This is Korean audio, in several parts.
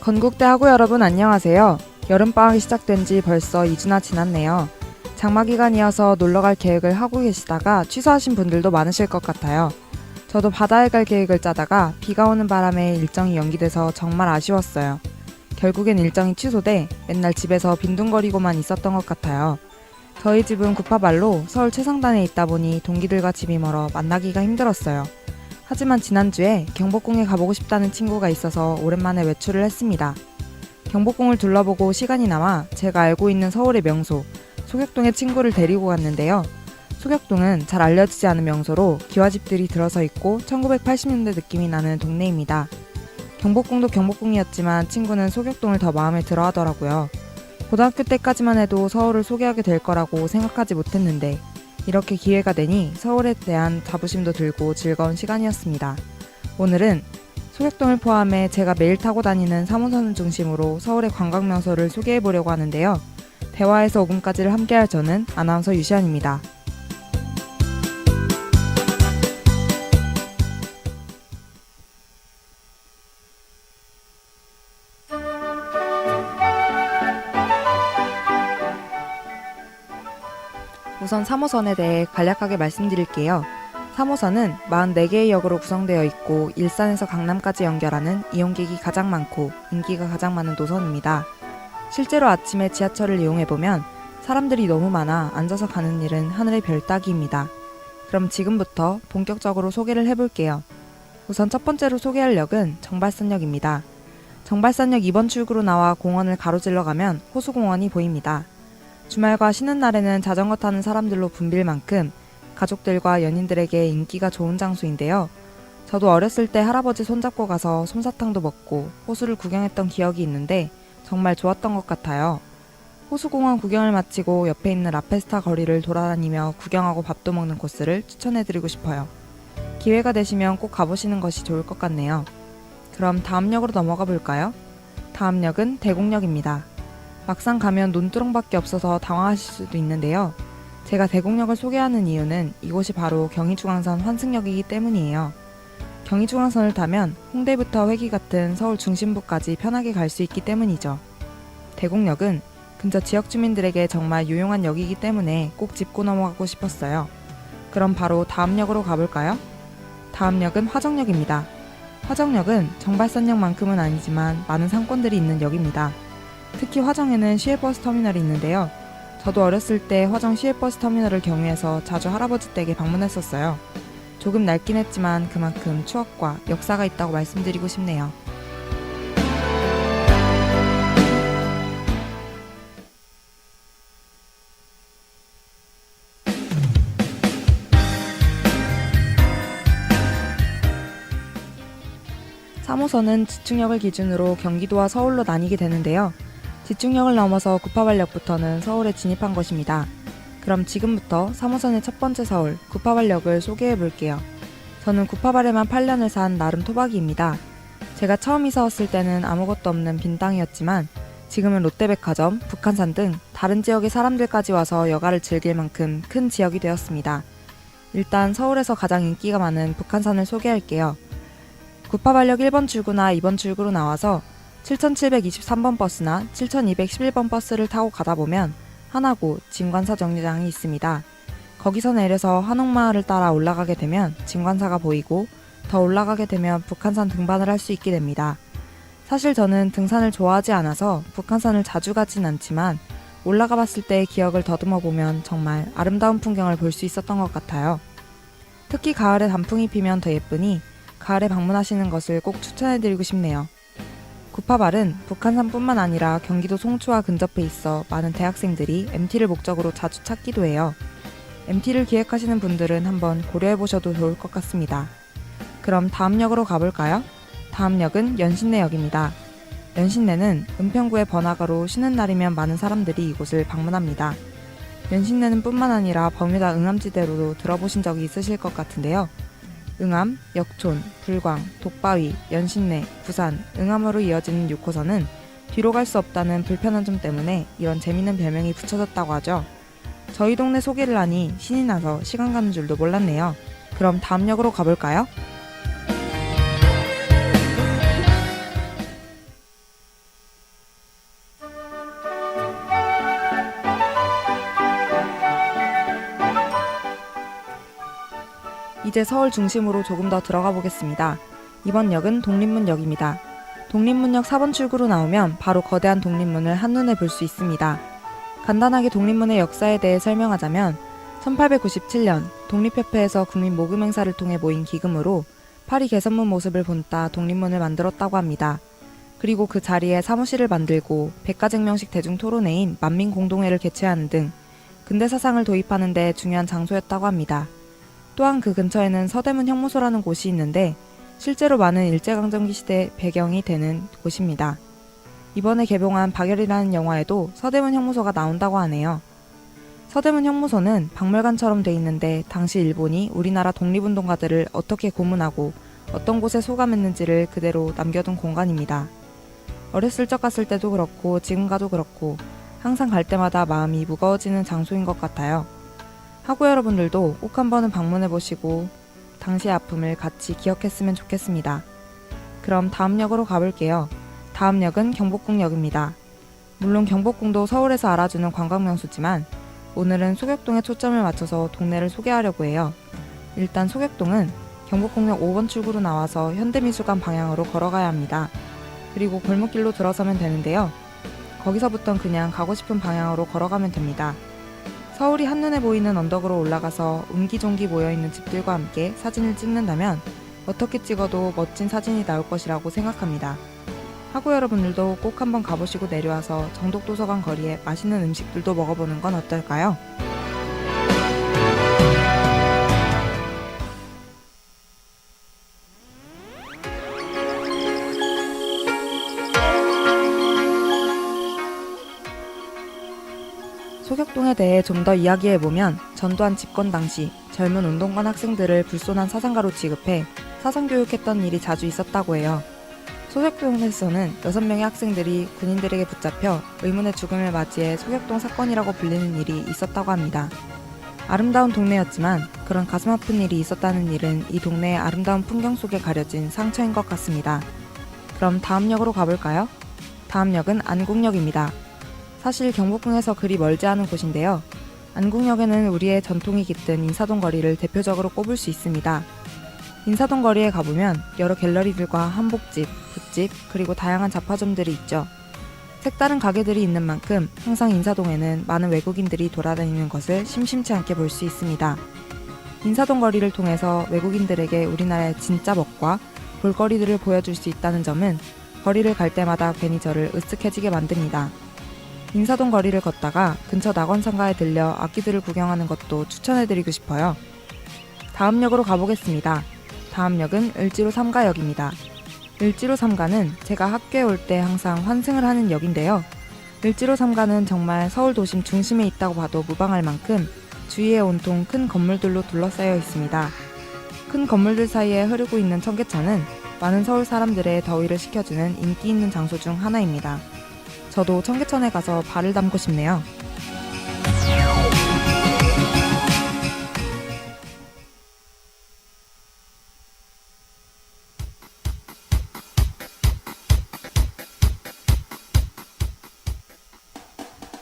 건국대 학우 여러분 안녕하세요. 여름방학이 시작된 지 벌써 2주나 지났네요. 장마 기간이어서 놀러 갈 계획을 하고 계시다가 취소하신 분들도 많으실 것 같아요. 저도 바다에 갈 계획을 짜다가 비가 오는 바람에 일정이 연기돼서 정말 아쉬웠어요. 결국엔 일정이 취소돼 맨날 집에서 빈둥거리고만 있었던 것 같아요. 저희 집은 구파발로 서울 최상단에 있다 보니 동기들과 집이 멀어 만나기가 힘들었어요. 하지만 지난주에 경복궁에 가보고 싶다는 친구가 있어서 오랜만에 외출을 했습니다. 경복궁을 둘러보고 시간이 남아 제가 알고 있는 서울의 명소, 소격동의 친구를 데리고 갔는데요. 소격동은 잘 알려지지 않은 명소로 기와집들이 들어서 있고 1980년대 느낌이 나는 동네입니다. 경복궁도 경복궁이었지만 친구는 소격동을 더 마음에 들어 하더라고요. 고등학교 때까지만 해도 서울을 소개하게 될 거라고 생각하지 못했는데 이렇게 기회가 되니 서울에 대한 자부심도 들고 즐거운 시간이었습니다. 오늘은 소격동을 포함해 제가 매일 타고 다니는 3호선을 중심으로 서울의 관광 명소를 소개해 보려고 하는데요. 대화에서 5분까지를 함께할 저는 아나운서 유시안입니다. 우선 3호선에 대해 간략하게 말씀드릴게요. 3호선은 44개의 역으로 구성되어 있고 일산에서 강남까지 연결하는 이용객이 가장 많고 인기가 가장 많은 노선입니다. 실제로 아침에 지하철을 이용해보면 사람들이 너무 많아 앉아서 가는 일은 하늘의 별 따기입니다. 그럼 지금부터 본격적으로 소개를 해볼게요. 우선 첫 번째로 소개할 역은 정발산역입니다. 정발산역 2번 출구로 나와 공원을 가로질러 가면 호수공원이 보입니다. 주말과 쉬는 날에는 자전거 타는 사람들로 붐빌 만큼 가족들과 연인들에게 인기가 좋은 장소인데요. 저도 어렸을 때 할아버지 손잡고 가서 솜사탕도 먹고 호수를 구경했던 기억이 있는데 정말 좋았던 것 같아요. 호수공원 구경을 마치고 옆에 있는 라페스타 거리를 돌아다니며 구경하고 밥도 먹는 코스를 추천해드리고 싶어요. 기회가 되시면 꼭 가보시는 것이 좋을 것 같네요. 그럼 다음 역으로 넘어가 볼까요? 다음 역은 대곡역입니다. 막상 가면 논두렁밖에 없어서 당황하실 수도 있는데요. 제가 대곡역을 소개하는 이유는 이곳이 바로 경의중앙선 환승역이기 때문이에요. 경의중앙선을 타면 홍대부터 회기 같은 서울 중심부까지 편하게 갈 수 있기 때문이죠. 대곡역은 근처 지역 주민들에게 정말 유용한 역이기 때문에 꼭 짚고 넘어가고 싶었어요. 그럼 바로 다음 역으로 가볼까요? 다음 역은 화정역입니다. 화정역은 정발산역만큼은 아니지만 많은 상권들이 있는 역입니다. 특히 화정에는 시외버스 터미널이 있는데요. 저도 어렸을 때 화정 시외버스 터미널을 경유해서 자주 할아버지 댁에 방문했었어요. 조금 낡긴 했지만 그만큼 추억과 역사가 있다고 말씀드리고 싶네요. 삼호선은 지축역을 기준으로 경기도와 서울로 나뉘게 되는데요. 지축역을 넘어서 구파발역부터는 서울에 진입한 것입니다. 그럼 지금부터 3호선의 첫 번째 서울, 구파발역을 소개해 볼게요. 저는 구파발에만 8년을 산 나름 토박이입니다. 제가 처음 이사 왔을 때는 아무것도 없는 빈 땅이었지만 지금은 롯데백화점, 북한산 등 다른 지역의 사람들까지 와서 여가를 즐길 만큼 큰 지역이 되었습니다. 일단 서울에서 가장 인기가 많은 북한산을 소개할게요. 구파발역 1번 출구나 2번 출구로 나와서 7723번 버스나 7211번 버스를 타고 가다 보면 하나고 진관사 정류장이 있습니다. 거기서 내려서 한옥마을을 따라 올라가게 되면 진관사가 보이고 더 올라가게 되면 북한산 등반을 할 수 있게 됩니다. 사실 저는 등산을 좋아하지 않아서 북한산을 자주 가진 않지만 올라가 봤을 때의 기억을 더듬어 보면 정말 아름다운 풍경을 볼 수 있었던 것 같아요. 특히 가을에 단풍이 피면 더 예쁘니 가을에 방문하시는 것을 꼭 추천해드리고 싶네요. 구파발은 북한산뿐만 아니라 경기도 송추와 근접해 있어 많은 대학생들이 MT를 목적으로 자주 찾기도 해요. MT를 기획하시는 분들은 한번 고려해 보셔도 좋을 것 같습니다. 그럼 다음 역으로 가볼까요? 다음 역은 연신내역입니다. 연신내는 은평구의 번화가로 쉬는 날이면 많은 사람들이 이곳을 방문합니다. 연신내는 뿐만 아니라 버뮤다 응암지대로도 들어보신 적이 있으실 것 같은데요. 응암, 역촌, 불광, 독바위, 연신내, 부산, 응암으로 이어지는 6호선은 뒤로 갈 수 없다는 불편한 점 때문에 이런 재밌는 별명이 붙여졌다고 하죠. 저희 동네 소개를 하니 신이 나서 시간 가는 줄도 몰랐네요. 그럼 다음 역으로 가볼까요? 이제 서울 중심으로 조금 더 들어가 보겠습니다. 이번 역은 독립문역입니다. 독립문역 4번 출구로 나오면 바로 거대한 독립문을 한눈에 볼 수 있습니다. 간단하게 독립문의 역사에 대해 설명하자면 1897년 독립협회에서 국민 모금 행사를 통해 모인 기금으로 파리 개선문 모습을 본따 독립문을 만들었다고 합니다. 그리고 그 자리에 사무실을 만들고 백가쟁명식 대중 토론회인 만민 공동회를 개최하는 등 근대 사상을 도입하는 데 중요한 장소였다고 합니다. 또한 그 근처에는 서대문 형무소라는 곳이 있는데 실제로 많은 일제강점기 시대 배경이 되는 곳입니다. 이번에 개봉한 박열이라는 영화에도 서대문 형무소가 나온다고 하네요. 서대문 형무소는 박물관처럼 돼 있는데 당시 일본이 우리나라 독립운동가들을 어떻게 고문하고 어떤 곳에 소감했는지를 그대로 남겨둔 공간입니다. 어렸을 적 갔을 때도 그렇고 지금 가도 그렇고 항상 갈 때마다 마음이 무거워지는 장소인 것 같아요. 하고 여러분들도 꼭 한번은 방문해 보시고 당시의 아픔을 같이 기억했으면 좋겠습니다. 그럼 다음 역으로 가볼게요. 다음 역은 경복궁역입니다. 물론 경복궁도 서울에서 알아주는 관광명소지만 오늘은 소격동에 초점을 맞춰서 동네를 소개하려고 해요. 일단 소격동은 경복궁역 5번 출구로 나와서 현대미술관 방향으로 걸어가야 합니다. 그리고 골목길로 들어서면 되는데요. 거기서부턴 그냥 가고 싶은 방향으로 걸어가면 됩니다. 서울이 한눈에 보이는 언덕으로 올라가서 옹기종기 모여있는 집들과 함께 사진을 찍는다면 어떻게 찍어도 멋진 사진이 나올 것이라고 생각합니다. 하고 여러분들도 꼭 한번 가보시고 내려와서 정독도서관 거리에 맛있는 음식들도 먹어보는 건 어떨까요? 소격동에 대해 좀 더 이야기해보면 전두환 집권 당시 젊은 운동관 학생들을 불손한 사상가로 취급해 사상교육했던 일이 자주 있었다고 해요. 소격동에서는 6명의 학생들이 군인들에게 붙잡혀 의문의 죽음을 맞이해 소격동 사건이라고 불리는 일이 있었다고 합니다. 아름다운 동네였지만 그런 가슴 아픈 일이 있었다는 일은 이 동네의 아름다운 풍경 속에 가려진 상처인 것 같습니다. 그럼 다음 역으로 가볼까요? 다음 역은 안국역입니다. 사실 경복궁에서 그리 멀지 않은 곳인데요. 안국역에는 우리의 전통이 깃든 인사동 거리를 대표적으로 꼽을 수 있습니다. 인사동 거리에 가보면 여러 갤러리들과 한복집, 굿집, 그리고 다양한 잡화점들이 있죠. 색다른 가게들이 있는 만큼 항상 인사동에는 많은 외국인들이 돌아다니는 것을 심심치 않게 볼 수 있습니다. 인사동 거리를 통해서 외국인들에게 우리나라의 진짜 멋과 볼거리들을 보여줄 수 있다는 점은 거리를 갈 때마다 괜히 저를 으쓱해지게 만듭니다. 인사동 거리를 걷다가 근처 낙원상가에 들려 악기들을 구경하는 것도 추천해드리고 싶어요. 다음 역으로 가보겠습니다. 다음 역은 을지로 3가역입니다. 을지로 3가는 제가 학교에 올 때 항상 환승을 하는 역인데요. 을지로 3가는 정말 서울 도심 중심에 있다고 봐도 무방할 만큼 주위에 온통 큰 건물들로 둘러싸여 있습니다. 큰 건물들 사이에 흐르고 있는 청계천은 많은 서울 사람들의 더위를 식혀주는 인기 있는 장소 중 하나입니다. 저도 청계천에 가서 발을 담고 싶네요.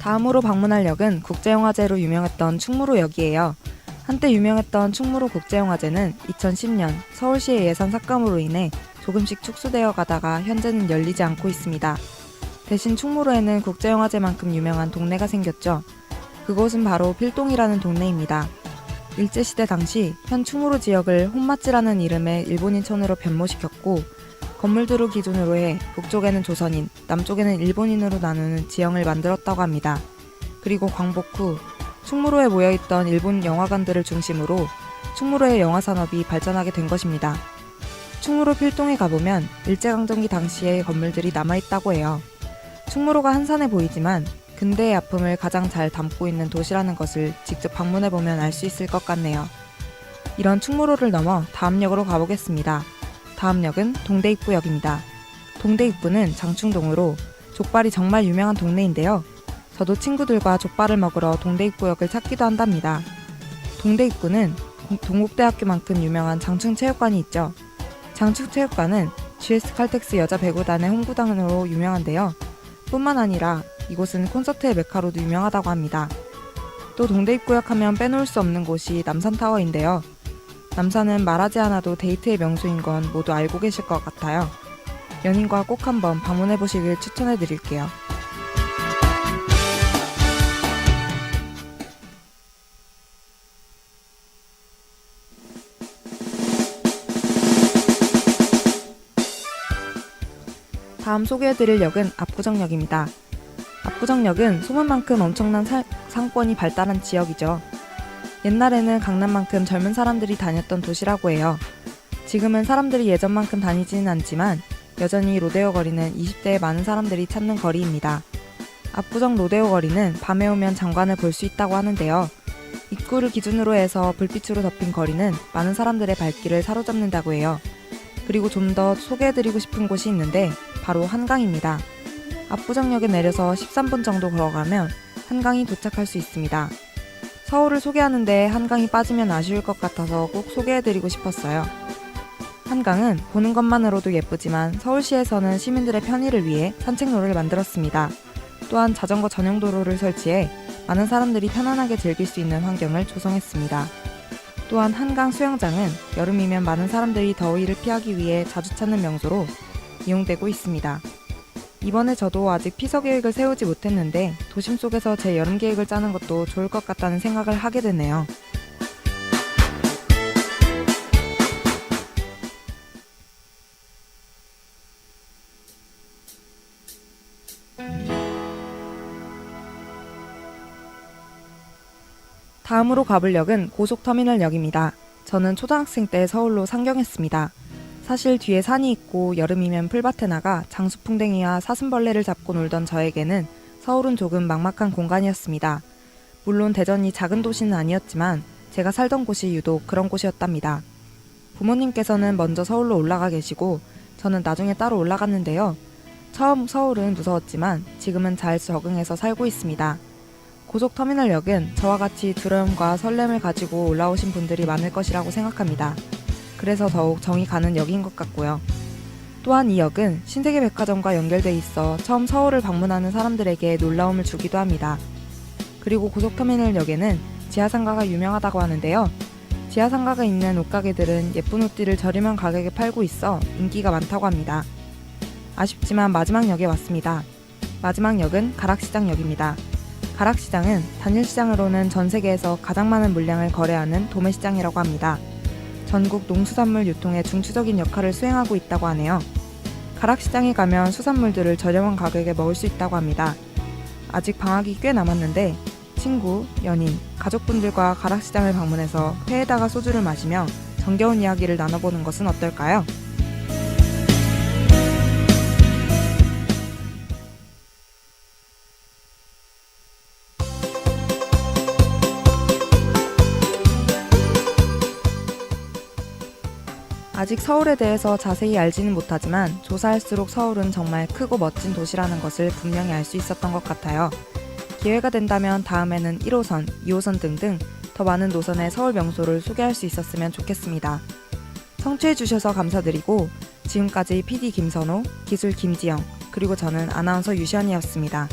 다음으로 방문할 역은 국제영화제로 유명했던 충무로역이에요. 한때 유명했던 충무로 국제영화제는 2010년 서울시의 예산 삭감으로 인해 조금씩 축소되어 가다가 현재는 열리지 않고 있습니다. 대신 충무로에는 국제영화제만큼 유명한 동네가 생겼죠. 그곳은 바로 필동이라는 동네입니다. 일제시대 당시 현 충무로 지역을 혼마찌라는 이름의 일본인촌으로 변모시켰고 건물들을 기준으로 해 북쪽에는 조선인, 남쪽에는 일본인으로 나누는 지형을 만들었다고 합니다. 그리고 광복 후 충무로에 모여있던 일본 영화관들을 중심으로 충무로의 영화 산업이 발전하게 된 것입니다. 충무로 필동에 가보면 일제강점기 당시의 건물들이 남아있다고 해요. 충무로가 한산해 보이지만 근대의 아픔을 가장 잘 담고 있는 도시라는 것을 직접 방문해 보면 알 수 있을 것 같네요. 이런 충무로를 넘어 다음 역으로 가보겠습니다. 다음 역은 동대 입구역입니다. 동대 입구는 장충동으로 족발이 정말 유명한 동네인데요. 저도 친구들과 족발을 먹으러 동대 입구역을 찾기도 한답니다. 동대 입구는 동국대학교만큼 유명한 장충체육관이 있죠. 장충체육관은 GS 칼텍스 여자 배구단의 홈구단으로 유명한데요. 뿐만 아니라 이곳은 콘서트의 메카로도 유명하다고 합니다. 또 동대 입구역 하면 빼놓을 수 없는 곳이 남산타워인데요. 남산은 말하지 않아도 데이트의 명소인 건 모두 알고 계실 것 같아요. 연인과 꼭 한번 방문해 보시길 추천해 드릴게요. 다음 소개해드릴 역은 압구정역입니다. 압구정역은 소문만큼 엄청난 사- 상권이 발달한 지역이죠. 옛날에는 강남만큼 젊은 사람들이 다녔던 도시라고 해요. 지금은 사람들이 예전만큼 다니지는 않지만 여전히 로데오 거리는 20대의 많은 사람들이 찾는 거리입니다. 압구정 로데오 거리는 밤에 오면 장관을 볼 수 있다고 하는데요. 입구를 기준으로 해서 불빛으로 덮인 거리는 많은 사람들의 발길을 사로잡는다고 해요. 그리고 좀 더 소개해드리고 싶은 곳이 있는데 바로 한강입니다. 압구정역에 내려서 13분 정도 걸어가면 한강이 도착할 수 있습니다. 서울을 소개하는데 한강이 빠지면 아쉬울 것 같아서 꼭 소개해드리고 싶었어요. 한강은 보는 것만으로도 예쁘지만 서울시에서는 시민들의 편의를 위해 산책로를 만들었습니다. 또한 자전거 전용 도로를 설치해 많은 사람들이 편안하게 즐길 수 있는 환경을 조성했습니다. 또한 한강 수영장은 여름이면 많은 사람들이 더위를 피하기 위해 자주 찾는 명소로 이용되고 있습니다. 이번에 저도 아직 피서 계획을 세우지 못했는데 도심 속에서 제 여름 계획을 짜는 것도 좋을 것 같다는 생각을 하게 되네요. 다음으로 가볼 역은 고속터미널역입니다. 저는 초등학생 때 서울로 상경했습니다. 사실 뒤에 산이 있고 여름이면 풀밭에 나가 장수풍뎅이와 사슴벌레를 잡고 놀던 저에게는 서울은 조금 막막한 공간이었습니다. 물론 대전이 작은 도시는 아니었지만 제가 살던 곳이 유독 그런 곳이었답니다. 부모님께서는 먼저 서울로 올라가 계시고 저는 나중에 따로 올라갔는데요. 처음 서울은 무서웠지만 지금은 잘 적응해서 살고 있습니다. 고속터미널역은 저와 같이 두려움과 설렘을 가지고 올라오신 분들이 많을 것이라고 생각합니다. 그래서 더욱 정이 가는 역인 것 같고요. 또한 이 역은 신세계 백화점과 연결돼 있어 처음 서울을 방문하는 사람들에게 놀라움을 주기도 합니다. 그리고 고속터미널역에는 지하상가가 유명하다고 하는데요. 지하상가가 있는 옷가게들은 예쁜 옷들을 저렴한 가격에 팔고 있어 인기가 많다고 합니다. 아쉽지만 마지막 역에 왔습니다. 마지막 역은 가락시장역입니다. 가락시장은 단일시장으로는 전 세계에서 가장 많은 물량을 거래하는 도매시장이라고 합니다. 전국 농수산물 유통의 중추적인 역할을 수행하고 있다고 하네요. 가락시장에 가면 수산물들을 저렴한 가격에 먹을 수 있다고 합니다. 아직 방학이 꽤 남았는데 친구, 연인, 가족분들과 가락시장을 방문해서 회에다가 소주를 마시며 정겨운 이야기를 나눠보는 것은 어떨까요? 아직 서울에 대해서 자세히 알지는 못하지만 조사할수록 서울은 정말 크고 멋진 도시라는 것을 분명히 알 수 있었던 것 같아요. 기회가 된다면 다음에는 1호선, 2호선 등등 더 많은 노선의 서울 명소를 소개할 수 있었으면 좋겠습니다. 청취해주셔서 감사드리고 지금까지 PD 김선호, 기술 김지영, 그리고 저는 아나운서 유시연이었습니다.